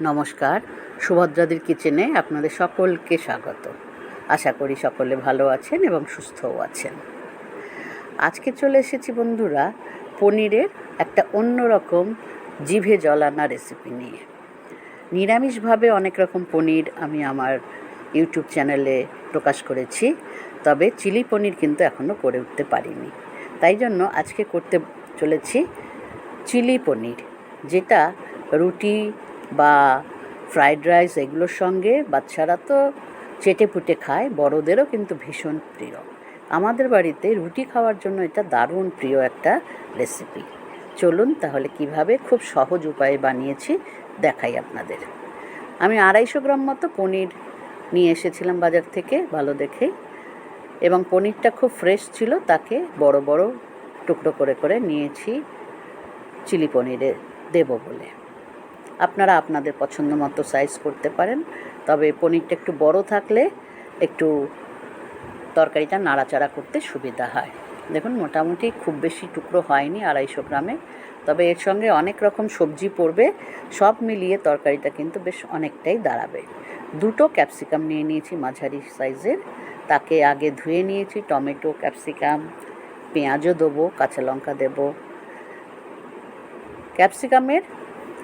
নমস্কার। সুভদ্রাদির কিচেনে আপনাদের সকলকে স্বাগত। আশা করি সকলে ভালো আছেন এবং সুস্থও আছেন। আজকে চলে এসেছি বন্ধুরা পনিরের একটা অন্যরকম জিভে জলানা রেসিপি নিয়ে। নিরামিষভাবে অনেক রকম পনির আমি আমার ইউটিউব চ্যানেলে প্রকাশ করেছি, তবে চিলি পনির কিন্তু এখনও করে উঠতে পারিনি। তাই জন্য আজকে করতে চলেছি চিলি পনির, যেটা রুটি বা ফ্রাইড রাইস এগুলোর সঙ্গে বাচ্চারা তো চেটে পুটে খায়, বড়দেরও কিন্তু ভীষণ প্রিয়। আমাদের বাড়িতে রুটি খাওয়ার জন্য এটা দারুণ প্রিয় একটা রেসিপি চলুন তাহলে কীভাবে খুব সহজ উপায়ে বানিয়েছি দেখাই আপনাদের। আমি আড়াইশো গ্রাম মতো পনির নিয়ে এসেছিলাম বাজার থেকে, ভালো দেখেই এবং পনিরটা খুব ফ্রেশ ছিল, তাকে বড় বড় টুকরো করে করে নিয়েছি, চিলি পনিরে দেব বলে। আপনারা আপনাদের পছন্দ মতো সাইজ করতে পারেন। তবে পনিরটা একটু বড় থাকলে একটু তরকারিটা নাড়াচাড়া করতে সুবিধা হয়। দেখুন, মোটামুটি খুব বেশি টুকরো হয়নি আড়াইশো গ্রামে। তবে এর সঙ্গে অনেক রকম সবজি পড়বে, সব মিলিয়ে তরকারিটা কিন্তু বেশ অনেকটাই দাঁড়াবে। দুটো ক্যাপসিকাম নিয়ে নিয়েছি মাঝারি সাইজের তাকে আগে ধুয়ে নিয়েছি, টমেটো ক্যাপসিকাম পেঁয়াজও দেবো, কাঁচা লঙ্কা দেবো। ক্যাপসিকামের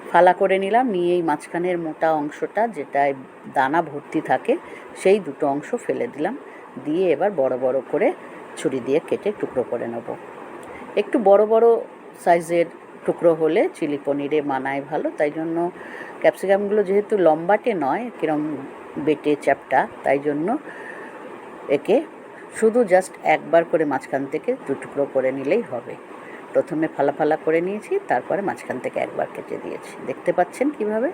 ফালা করে নিলাম, নিয়ে এই মাঝখানের মোটা অংশটা যেটায় দানা ভর্তি থাকে, সেই দুটো অংশ ফেলে দিলাম। দিয়ে এবার বড় বড় করে ছুরি দিয়ে কেটে টুকরো করে নেব। একটু বড় বড় সাইজের টুকরো হলে চিলি পনিরে মানায় ভালো, তাই জন্য ক্যাপসিকামগুলো যেহেতু লম্বাটে নয়, কিরম বেটে চ্যাপটা, তাই জন্য একে শুধু জাস্ট একবার করে মাঝখান থেকে দু টুকরো করে নিলেই হবে। প্রথমে ফালা ফালা করে নিয়েছি, তারপরে মাঝখান থেকে একবার কেটে দিয়েছি। দেখতে পাচ্ছেন কীভাবে?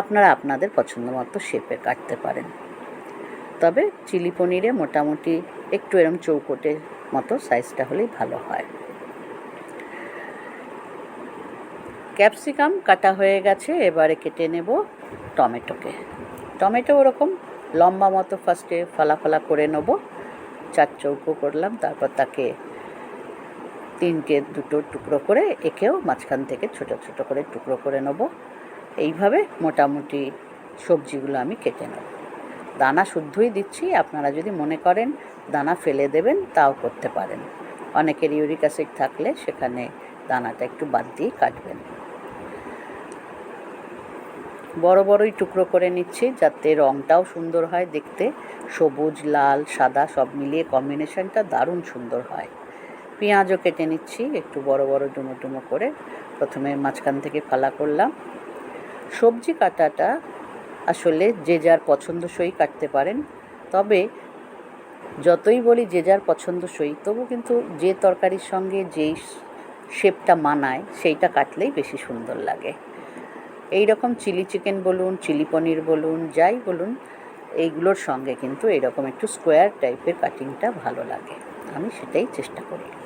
আপনারা আপনাদের পছন্দ মতো শেপে কাটতে পারেন। তবে চিলি পনিরে মোটামুটি একটু এরম চৌকোটের মতো সাইজটা হলেই ভালো হয়। ক্যাপসিকাম কাটা হয়ে গেছে, এবারে কেটে নেব টমেটোকে। টমেটো ওরকম লম্বা মতো ফার্স্টে ফালা ফালা করে নেব। চার চৌকো করলাম, তারপর তাকে তিনটে দুটো টুকরো করে একেও মাঝখান থেকে ছোট ছোট করে টুকরো করে নেব। এইভাবে মোটামুটি সবজিগুলো আমি কেটে নেব। দানা শুদ্ধই দিচ্ছি, আপনারা যদি মনে করেন দানা ফেলে দেবেন, তাও করতে পারেন। অনেকের ইউরিক অ্যাসিড থাকলে সেখানে দানাটা একটু বাদ দিয়ে কাটবেন। বড় বড়ই টুকরো করে নিচ্ছি, যাতে রঙটাও সুন্দর হয় দেখতে। সবুজ, লাল, সাদা সব মিলিয়ে কম্বিনেশনটা দারুণ সুন্দর হয়। পেঁয়াজও কেটে নিচ্ছি, একটু বড় বড় ডুমো ডুমো করে। প্রথমে মাঝখান থেকে ফালা করলাম। সবজি কাটাটা আসলে যে যার পছন্দসই কাটতে পারেন। তবে যতই বলি যে যার পছন্দসই, তবু কিন্তু যে তরকারির সঙ্গে যেই শেপটা মানায়, সেইটা কাটলেই বেশি সুন্দর লাগে। এই রকম চিলি চিকেন বলুন, চিলি পনির বলুন, যাই বলুন, এইগুলোর সঙ্গে কিন্তু এরকম একটু স্কোয়ার টাইপের কাটিংটা ভালো লাগে। আমি সেটাই চেষ্টা করি।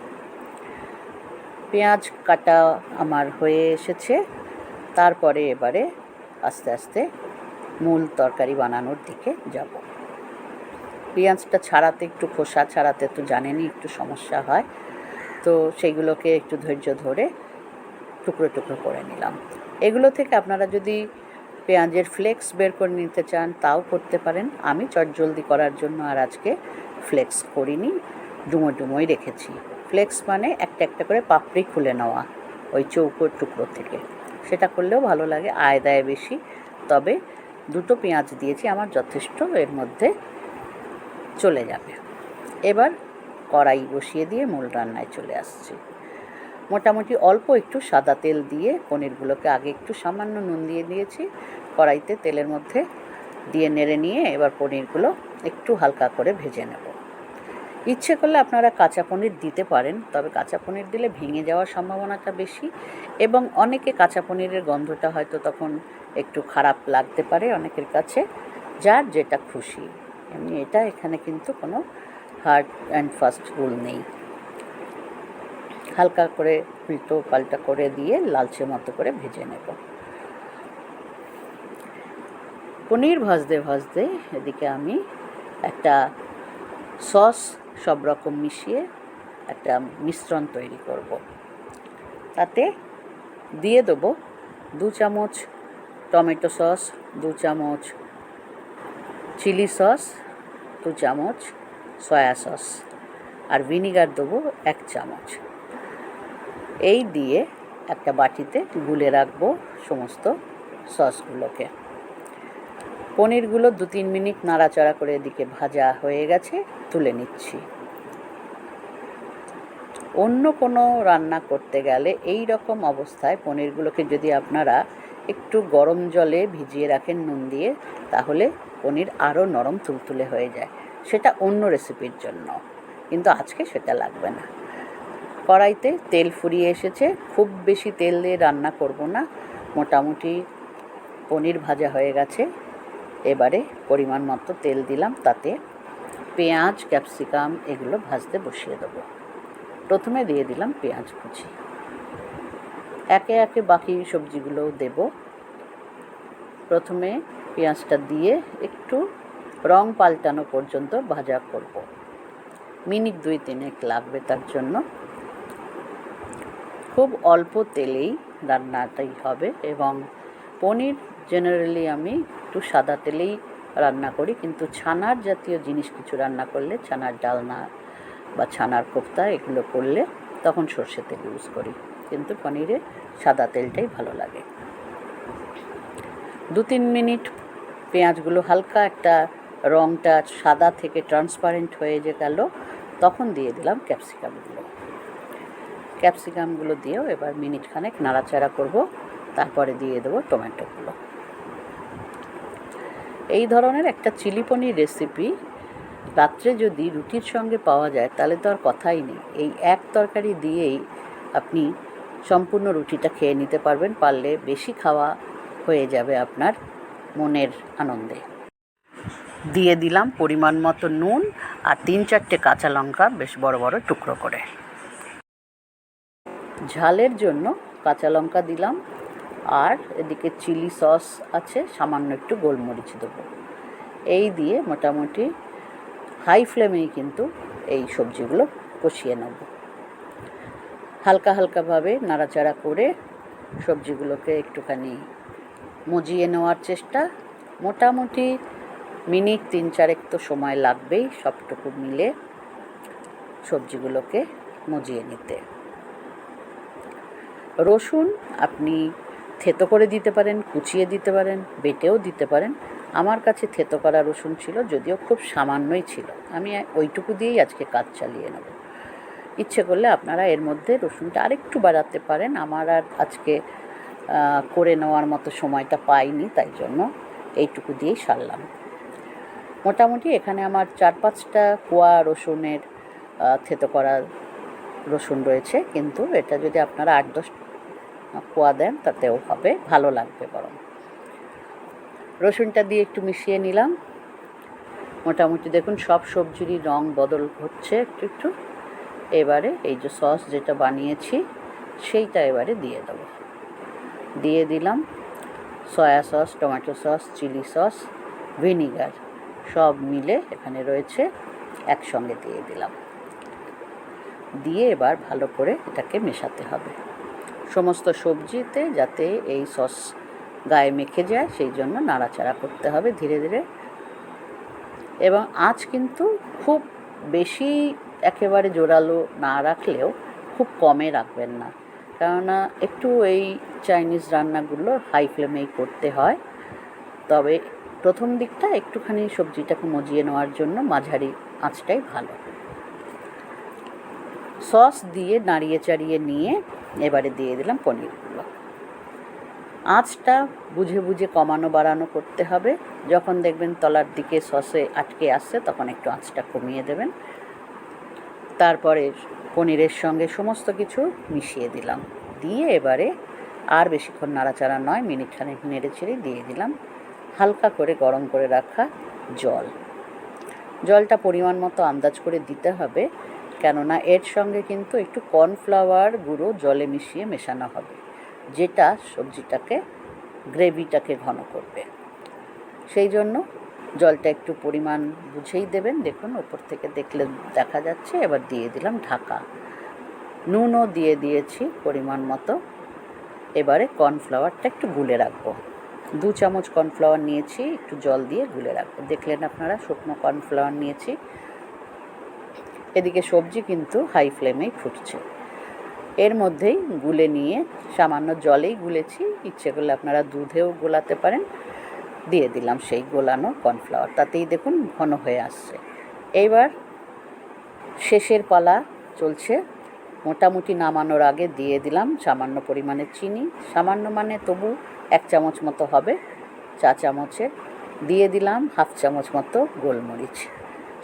পেঁয়াজ কাটা আমার হয়ে এসেছে। তারপরে এবারে আস্তে আস্তে মূল তরকারি বানানোর দিকে যাব। পেঁয়াজটা ছাড়াতে একটু খোসা ছাড়াতে তো জানেনই একটু সমস্যা হয়। তো সেইগুলোকে একটু ধৈর্য ধরে টুকরো টুকরো করে নিলাম। এগুলো থেকে আপনারা যদি পেঁয়াজের ফ্লেক্স বের করে নিতে চান, তাও করতে পারেন। আমি চটজলদি করার জন্য আর আজকে ফ্লেক্স করিনি ডুমো ডুমোই রেখেছি। ফ্লেক্স মানে একটা একটা করে পাপড়ি খুলে নেওয়া, ওই চৌকোর টুকরো থেকে। সেটা করলেও ভালো লাগে, আয় দেয় বেশি। তবে দুটো পেঁয়াজ দিয়েছি, আমার যথেষ্ট, এর মধ্যে চলে যাবে। এবার কড়াই বসিয়ে দিয়ে মূল রান্নায় চলে আসছি। মোটামুটি অল্প একটু সাদা তেল দিয়ে পনিরগুলোকে আগে একটু সামান্য নুন দিয়ে দিয়েছি। কড়াইতে তেলের মধ্যে দিয়ে নেড়ে নিয়ে এবার পনিরগুলো একটু হালকা করে ভেজে নেব। ইচ্ছে করলে আপনারা কাঁচা পনির দিতে পারেন, তবে কাঁচা পনির দিলে ভেঙে যাওয়ার সম্ভাবনাটা বেশি এবং অনেকে কাঁচা পনিরের গন্ধটা হয়তো তখন একটু খারাপ লাগতে পারে অনেকের কাছে, যার যেটা খুশি। এমনি এটা এখানে কিন্তু কোনো হার্ড অ্যান্ড ফাস্ট রুল নেই। হালকা করে উল্টো পাল্টা করে দিয়ে লালচে মতো করে ভেজে নেব। পনির ভাজতে ভাজতে এদিকে আমি একটা সস সব রকম মিশিয়ে একটা মিশ্রণ তৈরি করব। তাতে দিয়ে দেবো দু চামচ টমেটো সস, দু চামচ চিলি সস, দু চামচ সয়া সস আর ভিনিগার দেবো এক চামচ এই দিয়ে একটা বাটিতে গুলে রাখব সমস্ত সসগুলোকে পনিরগুলো দু তিন মিনিট নাড়াচাড়া করে এদিকে ভাজা হয়ে গেছে, তুলে নিচ্ছি। অন্য কোনো রান্না করতে গেলে এই রকম অবস্থায় পনিরগুলোকে যদি আপনারা একটু গরম জলে ভিজিয়ে রাখেন নুন দিয়ে, তাহলে পনির আরও নরম তুলতুলে হয়ে যায়। সেটা অন্য রেসিপির জন্য। কিন্তু আজকে সেটা লাগবে না। কড়াইতে তেল ফুরিয়ে এসেছে। খুব বেশি তেল দিয়ে রান্না করব না। মোটামুটি পনির ভাজা হয়ে গেছে। এবারে পরিমাণ মতো তেল দিলাম, তাতে পেঁয়াজ, ক্যাপসিকাম এগুলো ভাজতে বসিয়ে দেবো। প্রথমে দিয়ে দিলাম পেঁয়াজ কুচি। একে একে বাকি সবজিগুলোও দেব। প্রথমে পেঁয়াজটা দিয়ে একটু রং পাল্টানো পর্যন্ত ভাজা করব। মিনিট দুই তিনেক লাগবে তার জন্য। খুব অল্প তেলেই রান্নাটাই হবে এবং পনির জেনারেলি আমি একটু সাদা তেলেই রান্না করি, কিন্তু ছানার জাতীয় জিনিস কিছু রান্না করলে, ছানার ডালনা বা ছানার কোফতা এগুলো করলে তখন সর্ষে তেল ইউজ করি, কিন্তু পনিরে সাদা তেলটাই ভালো লাগে। দু তিন মিনিট পেঁয়াজগুলো হালকা একটা রঙটা সাদা থেকে ট্রান্সপারেন্ট হয়ে যে গেল, তখন দিয়ে দিলাম ক্যাপসিকামগুলো ক্যাপসিকামগুলো দিয়েও এবার মিনিট খানেক নাড়াচাড়া করব, তারপরে দিয়ে দেবো টমেটোগুলো। এই ধরনের একটা চিলি পনির রেসিপি রাত্রে যদি রুটির সঙ্গে পাওয়া যায়, তাহলে তো আর কথাই নেই। এই এক তরকারি দিয়েই আপনি সম্পূর্ণ রুটিটা খেয়ে নিতে পারবেন, পারলে বেশি খাওয়া হয়ে যাবে আপনার মনের আনন্দে। দিয়ে দিলাম পরিমাণ মতো নুন আর তিন চারটে কাঁচা লঙ্কা, বেশ বড় বড় টুকরো করে। ঝালের জন্য কাঁচা লঙ্কা দিলাম আর এদিকে চিলি সস আছে, সামান্য একটু গোলমরিচ দেবো। এই দিয়ে মোটামুটি হাই ফ্লেমেই কিন্তু এই সবজিগুলো কষিয়ে নেব। হালকা হালকাভাবে নাড়াচাড়া করে সবজিগুলোকে একটুখানি মজিয়ে নেওয়ার চেষ্টা। মোটামুটি মিনিট তিন চারেক তো সময় লাগবেই সবটুকু মিলে সবজিগুলোকে মজিয়ে নিতে। রসুন আপনি থেতো করে দিতে পারেন, কুচিয়ে দিতে পারেন, বেটেও দিতে পারেন। আমার কাছে থেতো করা রসুন ছিল, যদিও খুব সামান্যই ছিল। আমি ওইটুকু দিয়েই আজকে কাজ চালিয়ে নেব। ইচ্ছে করলে আপনারা এর মধ্যে রসুনটা আরেকটু বাড়াতে পারেন। আমার আর আজকে করে নেওয়ার মতো সময়টা পাইনি, তাই জন্য এইটুকু দিয়েই সারলাম। মোটামুটি এখানে আমার চার পাঁচটা কোয়া রসুনের থেতো করা রসুন রয়েছে। কিন্তু এটা যদি আপনারা আট দশ কোয়া দেন, তাতেও হবে, ভালো লাগবে বরং। রসুনটা দিয়ে একটু মিশিয়ে নিলাম। মোটামুটি দেখুন, সব সবজিরই রং বদল হচ্ছে একটু একটু। এবারে এই যে সস যেটা বানিয়েছি, সেইটা এবারে দিয়ে দেবো। দিয়ে দিলাম soya sauce, tomato sauce, chilli sauce, vinegar, সব মিলে এখানে রয়েছে, একসঙ্গে দিয়ে দিলাম। দিয়ে এবার ভালো করে এটাকে মেশাতে হবে। সমস্ত সবজিতে যাতে এই সস গায়ে মেখে যায়, সেই জন্য নাড়াচাড়া করতে হবে ধীরে ধীরে। এবং আঁচ কিন্তু খুব বেশি একেবারে জোরালো না রাখলেও খুব কমে রাখবেন না। কেননা একটু এই চাইনিজ রান্নাগুলো হাই ফ্লেমেই করতে হয়। তবে প্রথম দিকটা একটুখানি সবজিটাকে মজিয়ে নেওয়ার জন্য মাঝারি আঁচটাই ভালো। সস দিয়ে নাড়িয়ে চাড়িয়ে নিয়ে এবারে দিয়ে দিলাম পনিরগুলো। আঁচটা বুঝে বুঝে কমানো বাড়ানো করতে হবে। যখন দেখবেন তলার দিকে সসে আটকে আসছে, তখন একটু আঁচটা কমিয়ে দেবেন। তারপরে পনিরের সঙ্গে সমস্ত কিছু মিশিয়ে দিলাম। দিয়ে এবারে আর বেশিক্ষণ নাড়াচাড়া নয় মিনিট খানেক নেড়ে ছেড়ে দিয়ে দিলাম। হালকা করে গরম করে রাখা জল। জলটা পরিমাণ মতো আন্দাজ করে দিতে হবে। কেননা এর সঙ্গে কিন্তু একটু কর্নফ্লাওয়ার গুঁড়ো জলে মিশিয়ে মেশানো হবে, যেটা সবজিটাকে, গ্রেভিটাকে ঘন করবে। সেই জন্য জলটা একটু পরিমাণ বুঝেই দেবেন। দেখুন, ওপর থেকে দেখলে দেখা যাচ্ছে, এবার দিয়ে দিলাম ঢাকা। নুনও দিয়ে দিয়েছি পরিমাণ মতো। এবারে কর্নফ্লাওয়ারটা একটু গুলে রাখব। দু চামচ কর্নফ্লাওয়ার নিয়েছি, একটু জল দিয়ে গুলে রাখব। দেখলেন আপনারা, শুকনো কর্নফ্লাওয়ার নিয়েছি। এদিকে সবজি কিন্তু হাই ফ্লেমেই ফুটছে। এর মধ্যেই গুলে নিয়ে সামান্য জলেই গুলেছি। ইচ্ছে করলে আপনারা দুধেও গোলাতে পারেন। দিয়ে দিলাম সেই গোলানো কর্নফ্লাওয়ার তাতেই দেখুন ঘন হয়ে আসছে। এইবার শেষের পালা চলছে। মোটামুটি নামানোর আগে দিয়ে দিলাম সামান্য পরিমাণে চিনি। সামান্য মানে তবু এক চামচ মতো হবে, চা চামচের। দিয়ে দিলাম হাফ চামচ মতো গোলমরিচ।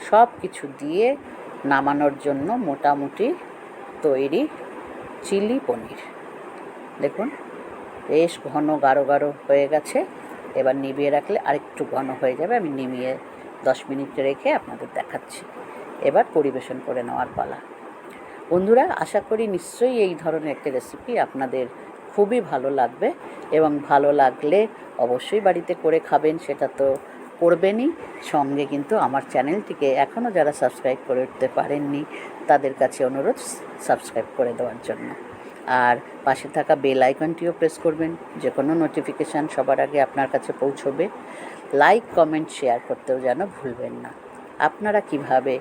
সব কিছু দিয়ে নামানোর জন্য মোটামুটি তৈরি চিলি পনির। দেখুন, বেশ ঘন, গাঢ় গাঢ় হয়ে গেছে। এবার নিভিয়ে রাখলে আরেকটু ঘন হয়ে যাবে। আমি নিমিয়ে দশ মিনিট রেখে আপনাদের দেখাচ্ছি। এবার পরিবেশন করে নেওয়ার পালা। বন্ধুরা, আশা করি নিশ্চয়ই এই ধরনের একটা রেসিপি আপনাদের খুবই ভালো লাগবে এবং ভালো লাগলে অবশ্যই বাড়িতে করে খাবেন, সেটা তো করবেনই। সঙ্গে কিন্তু আমার চ্যানেলটিকে এখনও যারা সাবস্ক্রাইব করে উঠতে পারেননি, তাদের কাছে অনুরোধ সাবস্ক্রাইব করে দেওয়ার জন্য। আর পাশে থাকা বেল আইকনটিও প্রেস করবেন যে কোনো নোটিফিকেশান সবার আগে আপনার কাছে পৌঁছবে। লাইক, কমেন্ট, শেয়ার করতেও যেন ভুলবেন না। আপনারা কীভাবে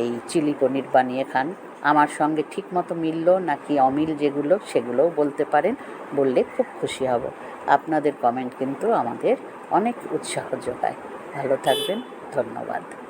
এই চিলি পনির বানিয়ে খান? আমার সঙ্গে ঠিক মতো মিলল নাকি অমিল যেগুলো, সেগুলোও বলতে পারেন, বললে খুব খুশি হব। আপনাদের কমেন্ট কিন্তু আমাদের অনেক উৎসাহ যোগায়। ভালো থাকবেন ধন্যবাদ।